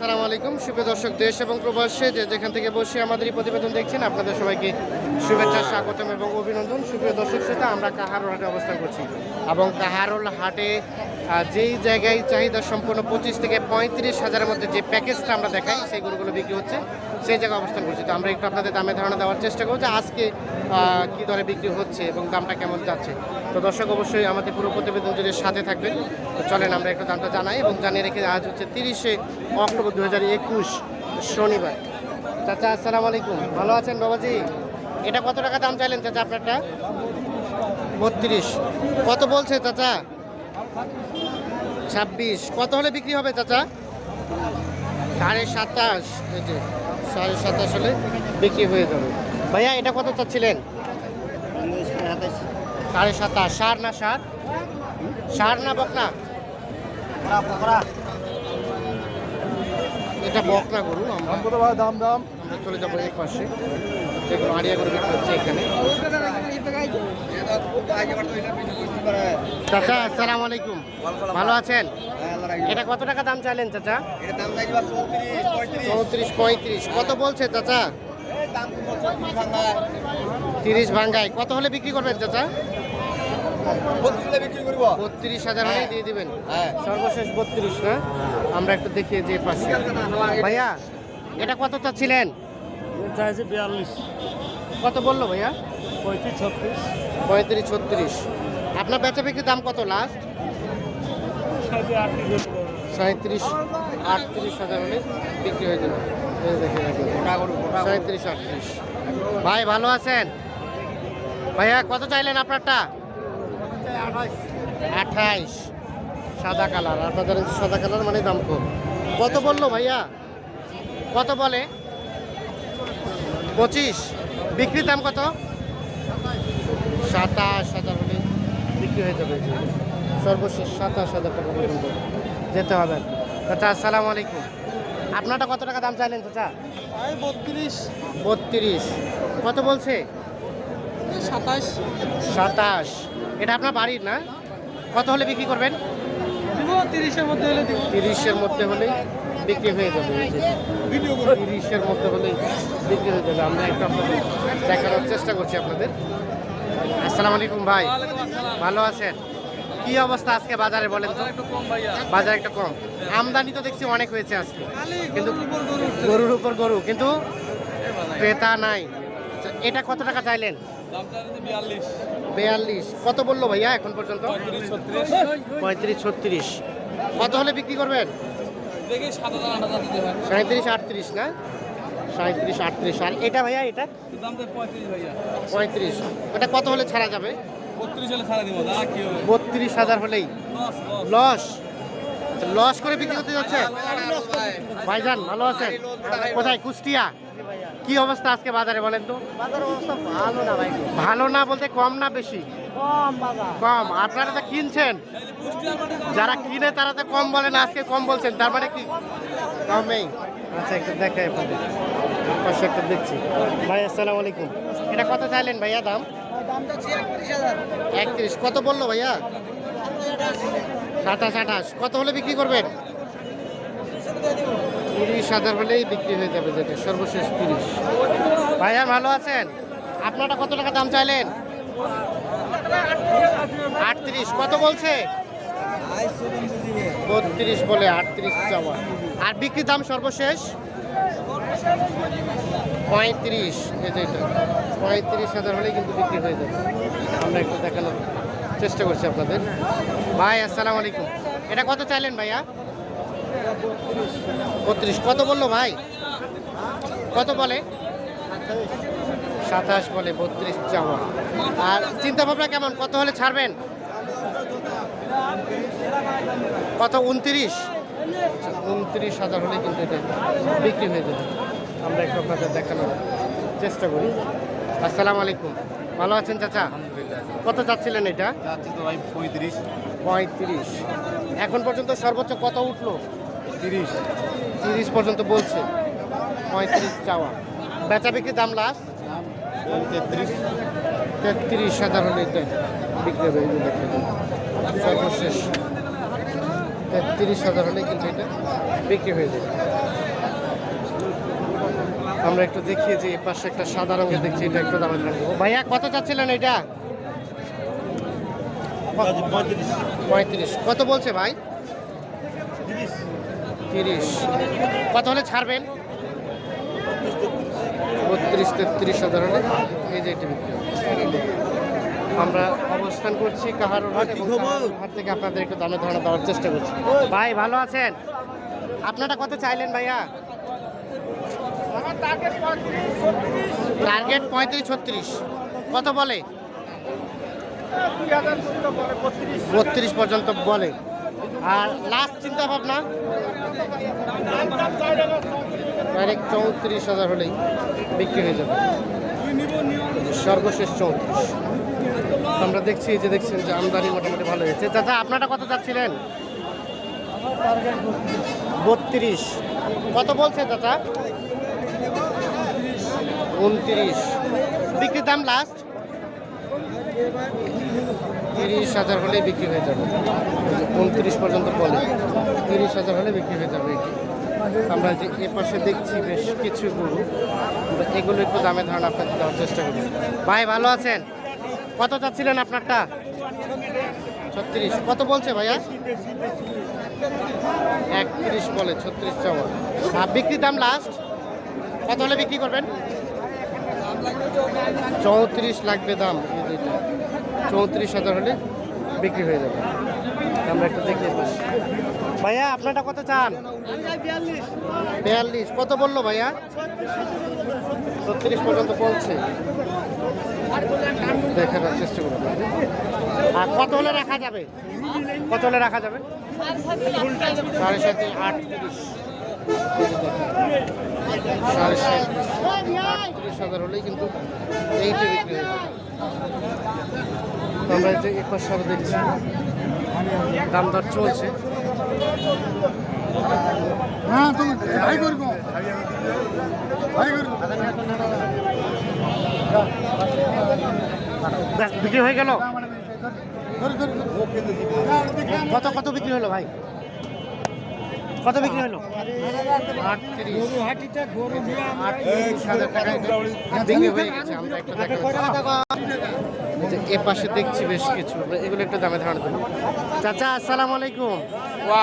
আসসালামু আলাইকুম। শুভ দর্শক, দেশ এবং প্রবাসে যে যেখান থেকে বসে আমাদের এই প্রতিবেদন দেখছেন, আপনাদের সবাইকে শুভেচ্ছা, স্বাগতম এবং অভিনন্দন। সুপ্রিয় দর্শক শ্রোতা, আমরা কাহারোল হাটে অবস্থান করছি। এবং কাহারোল হাটে যেই জায়গায় চাহিদা সম্পূর্ণ পঁচিশ থেকে পঁয়ত্রিশ হাজারের মধ্যে যে প্যাকেজটা আমরা দেখাই, সেই গরুগুলো বিক্রি হচ্ছে, সেই জায়গায় অবস্থান করছি। তো আমরা একটু আপনাদের দামে ধারণা দেওয়ার চেষ্টা করব যে আজকে কী দরে বিক্রি হচ্ছে এবং দামটা কেমন যাচ্ছে। তো দর্শক অবশ্যই আমাদের পুরো প্রতিবেদন যদি সাথে থাকবেন। তো চলেন আমরা একটু দামটা জানাই এবং জানিয়ে রেখে আজ হচ্ছে তিরিশে অক্টোবর দু হাজার একুশ, শনিবার। চাচা, আসসালামু আলাইকুম। ভালো আছেন বাবাজি? এটা কত টাকা দাম চাইলেন চাচা আপনারটা? বত্রিশ। কত বলছে চাচা? ছাব্বিশ। কত হলে বিক্রি হবে চাচা? সাড়ে সাতাশ। এই যে সাড়ে সাতাশ হলে বিক্রি হয়ে যাবে। ভাইয়া এটা কত চাচ্ছিলেন? সাড়ে সাতাশ। সার না সার? সার না বকনা? এটা বকনা গরু আমরা দাম দাম চলে যাব এই পাশে। চাচা, আসসালামু আলাইকুম। ভালো আছেন? এটা কত টাকা দাম চাইলেন চাচা? চৌত্রিশ পঁয়ত্রিশ। কত বলছে চাচা? তিরিশ ভাঙ্গায়। কত হলে বিক্রি করবেন চাচা? বত্রিশ হাজার হলেই দিয়ে দিবেন। সর্বশেষ বত্রিশ, না? আমরা একটু দেখিয়ে যে পাশে ভাইয়া, এটা কত চাচ্ছিলেন? চাইছে বিয়াল্লিশ। কত বলল ভাইয়া? পঁয়ত্রিশ ছত্রিশ। পঁয়ত্রিশ ছত্রিশ। আপনার বেচা বিক্রির দাম কত লাস্ট সাঁত্রিশ আটত্রিশ হাজার হলে বিক্রি হয়ে যাবে। সাঁত্রিশ আটত্রিশ। ভাই ভালো আছেন? ভাইয়া কত চাইলেন আপনারটা? আঠাইশ। সাদা কালার। আপনাদের সাদা কালার মানে দাম কম। কত বলল ভাইয়া? কত বলে? পঁচিশ। বিক্রির দাম কত? সাতাশ হাজার হলে বিক্রি হয়ে যাবে। সর্বশেষ সাতাশ হাজার টাকা পর্যন্ত যেতে হবে। চাচা আসসালামু আলাইকুম। আপনারটা কত টাকা দাম চাইলেন চাচা? বত্রিশ। বত্রিশ। কত বলছে? সাতাশ। সাতাশ। এটা আপনার বাড়ির না? কত হলে বিক্রি করবেন? তিরিশের মধ্যে হলে তিরিশের মধ্যে হলেই বিক্রি হয়ে যাবে তিরিশের মধ্যে হলেই বিক্রি হয়ে যাবে। আমরা একটু আপনাদের দেখানোর চেষ্টা করছি আপনাদের। আসসালামু আলাইকুম ভাই, ভালো আছেন? কি অবস্থা আজকে বাজারে বলেন বাজার একটা কম। আমদানি তো দেখছি অনেক হয়েছে আজকে। কিন্তু গরুর উপর গরু, কিন্তু ক্রেতা নাই। এটা কত টাকা চাইলেন? বেয়াল্লিশ। কত বলল ভাইয়া এখন পর্যন্ত? পঁয়ত্রিশ, ছত্রিশ। কত হলে বিক্রি করবেন? সাঁত্রিশ আটত্রিশ না? সাঁত্রিশ আটত্রিশ। আর এটা ভাইয়া এটা? পঁয়ত্রিশ ওটা কত হলে ছাড়া যাবে? বত্রিশ হাজার হলেই। Loss loss. লস? লস করে বিক্রি করতে যাচ্ছে? ভাইজান ভালো আছেন? কোথায়? কুষ্টিয়া? কি অবস্থা আজকে বাজারে বলেন তো? বাজার অবস্থা ভালো না ভাই। ভালো না বলতে কম না বেশি? কম বাজার। কম। আপনারা তো কিনছেন। যারা কিনে তারা তো কম বলেন আজকে কম বলছেন। তার মানে কি? কমেই। আচ্ছা একটু দেখাই আপনাদের। পাশে একটা দেখছি। ভাই আসসালামু আলাইকুম। এটা কত চাইলেন ভাইয়া দাম? একত্রিশ কত বলল ভাইয়া? সাতাশ আঠাশ। কত হলে বিক্রি করবেন? তিরিশ হাজার হলেই বিক্রি হয়ে যাবে যেটা, সর্বশেষ তিরিশ। ভাইয়া, ভালো আছেন? আপনারা কত টাকা দাম চাইলেন? আটত্রিশ। কত বলছে? বত্রিশ বলে আটত্রিশ চাওয়া। আর বিক্রির দাম সর্বশেষ? পঁয়ত্রিশ। এটা। পঁয়ত্রিশ হাজার হলেই কিন্তু বিক্রি হয়ে যাবে। আমরা একটু দেখানোর চেষ্টা করছি আপনাদের। ভাই, আসসালামু আলাইকুম। এটা কত চাইলেন ভাইয়া? বত্রিশ। কত বলল ভাই? কত বলে? সাতাশ বলে বত্রিশ চাওয়া আর চিন্তা ভাবনা কেমন? কত হলে ছাড়বেন? কত? উনত্রিশ? উনত্রিশ হাজার হলে কিন্তু এটা বিক্রি হয়ে যাবে। আমরা একটু আপনাদের দেখানোর চেষ্টা করি। আসসালামু আলাইকুম। ভালো আছেন চাচা? কত চাচ্ছিলেন এটা? পঁয়ত্রিশ। পঁয়ত্রিশ। এখন পর্যন্ত সর্বোচ্চ কত উঠল? তিরিশ। তিরিশ পর্যন্ত বলছে। পঁয়ত্রিশ চাওয়া। বেচা বিক্রির দাম লাস্ট? তেত্রিশ। তেত্রিশ হাজার হলে এটা বিক্রি হবে এই সর্বশেষ। তেত্রিশ হাজার হলে কিন্তু এটা বিক্রি হয়ে যাবে। আমরা একটু দেখিয়ে যে পাশে একটা সাদা রঙের দেখছি এটা একটু দামে। থাকবে ভাইয়া কত চাচ্ছিলেন এটা? পঁয়ত্রিশ। কত বলছে ভাই? তিরিশ। কত হলে ছাড়বেন? বত্রিশ তেত্রিশ হলে এই যে এটি বিক্রি আমরা অবস্থান করছি কাহার হাট থেকে আপনাদের একটু দামে ধারণা দেওয়ার চেষ্টা করছি। ভাই ভালো আছেন? আপনারা কত চাইলেন ভাইয়া? টার্গেট পঁয়ত্রিশ ছত্রিশ। কত বলে? বত্রিশ পর্যন্ত বলে। আর লাস্ট চিন্তা ভাবনা ডাইরেক্ট চৌত্রিশ হাজার হলেই বিক্রি হয়ে যাবে। সর্বশেষ চৌত্রিশ। আমরা দেখছি যে দেখছেন যে আমদানি মোটামুটি ভালো হয়েছে। চাচা, আপনারা কত চাচ্ছিলেন? বত্রিশ। কত বলছে চাচা? উনত্রিশ। বিক্রির দাম লাস্ট তিরিশ হাজার হলেই বিক্রি হয়ে যাবে। উনত্রিশ পর্যন্ত বলে, তিরিশ হাজার হলে বিক্রি হয়ে যাবে এটি। আমরা যে এ পাশে দেখছি বেশ কিছু গরু। এগুলো একটু দামে ধারণা আপনাকে দেওয়ার চেষ্টা করি। ভাই, ভালো আছেন? কত চাচ্ছিলেন আপনারটা? ছত্রিশ। কত বলছে ভাইয়া? একত্রিশ বলে, ছত্রিশ চাওয়া। আর বিক্রির দাম লাস্ট কত হলে বিক্রি করবেন? চৌত্রিশ লাগবে দাম। চৌত্রিশ হাজার হলে বিক্রি হয়ে যাবে। আমরা একটু দেখি ভাইয়া, আপনারটা কত চান? বিয়াল্লিশ। কত বলল ভাইয়া? ছত্রিশ পর্যন্ত বলছে। দেখার চেষ্টা করব। আর কত হলে রাখা যাবে? কত হলে রাখা যাবে? সাড়ে সাত আটত্রিশ। সাড়ে সাত আটত্রিশ হাজার হলেই কিন্তু এইটা বিক্রি হয়ে যাবে। আমরা যে এপাশ সারা দেখছি দাম দর চলছে। হ্যাঁ তুমি ভাই করব ভাই করব বিক্রি হয়ে গেল? কত কত বিক্রি হলো ভাই? দেখাচ্ছি। এই যে এ পাশে দেখছি বেশ কিছু। এগুলো একটু দামে ধারণা দেবো। চাচা আসসালামু আলাইকুম।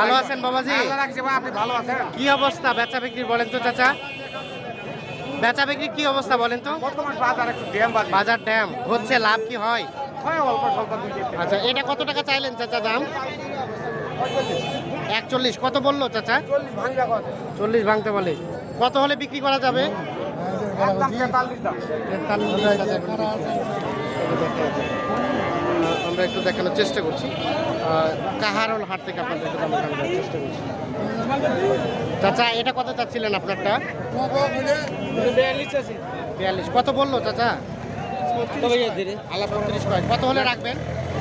ভালো আছেন বাবাজি? ভালো আছেন? কি অবস্থা? বেচা বিক্রির বলেন তো চাচা। বেচা বিক্রির কি অবস্থা বলেন তো? বাজার ড্যাম হচ্ছে লাভ কি হয়। আচ্ছা এটা কত টাকা চাইলেন চাচা দাম? একচল্লিশ কত বলল চাচা? চল্লিশ ভাঙতে বলে। কত হলে বিক্রি করা যাবে? আমরা একটু দেখানোর চেষ্টা করছি। কাহারোল হাট থেকে আপনাদের একটু দেখানোর চেষ্টা করছি। চাচা এটা কত চাচ্ছিলেন আপনারটা? বিয়াল্লিশ কত বলল চাচা? কয়। কত হলে রাখবেন?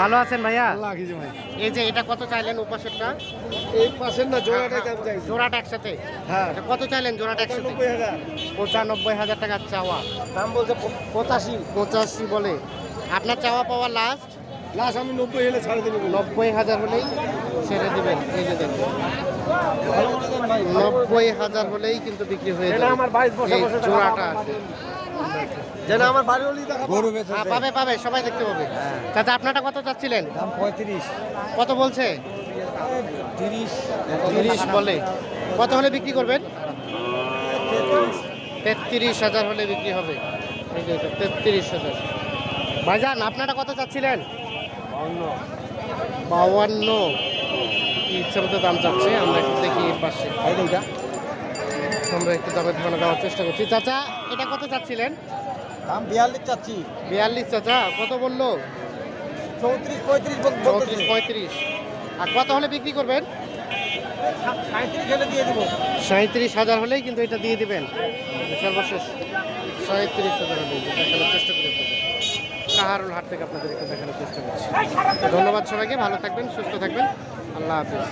ভালো আছেন ভাইয়া? এই যে এটা কত চাইলেন উপাসেরটা? এই পাশের না জোড়াটা চাই জোড়াটা একসাথে? হ্যাঁ। আচ্ছা, কত চাইলেন জোড়াটা একসাথে? পঁচানব্বই হাজার। টাকার চাওয়া। দাম বলছে পঁচাশি। পঁচাশি বলে। আপনার চাওয়া পাওয়া লাস্ট লাস্ট আমি নব্বই হলে ছাড়ে দেবো। নব্বই হাজার হলেই ছেড়ে দেবেন। এই যে দেখুন। নব্বই হাজার হলেই কিন্তু বিক্রি হয়ে এটা যাবে। আমার জোড়াটা আছে। যেন আমার বাড়ি হলেই দেখা গরু হ্যাঁ, পাবে পাবে সবাই দেখতে পাবে। চাচা আপনারটা কত চাচ্ছিলেন? দাম পঁয়ত্রিশ। কত বলছে? তিরিশ। তিরিশ বলে। কত হলে বিক্রি করবেন? তেত্রিশ হাজার হলে বিক্রি হবে। তেত্রিশ হাজার। ভাইজান আপনারা কত চাচ্ছিলেন? বাউান্ন। কি ইচ্ছা মতো দাম চাচ্ছে? আমরা একটু দেখি পাশে। আমরা একটু দামের ধারণা দেওয়ার চেষ্টা করছি। চাচা এটা কত চাচ্ছিলেন? দাম বিয়াল্লিশ চাচ্ছি। বিয়াল্লিশ চাচা কত বলল? চৌত্রিশ পঁয়ত্রিশ চৌত্রিশ পঁয়ত্রিশ। আর কত হলে বিক্রি করবেন? সাঁত্রিশ হাজার হলেই কিন্তু এটা দিয়ে দিবেন। সর্বশেষ সাঁত্রিশ হাজার হলেই দেখানোর চেষ্টা করে কাহারুল হাট থেকে আপনাদের দেখানোর চেষ্টা করছি। ধন্যবাদ সবাইকে ভালো থাকবেন সুস্থ থাকবেন। আল্লাহ হাফিজ।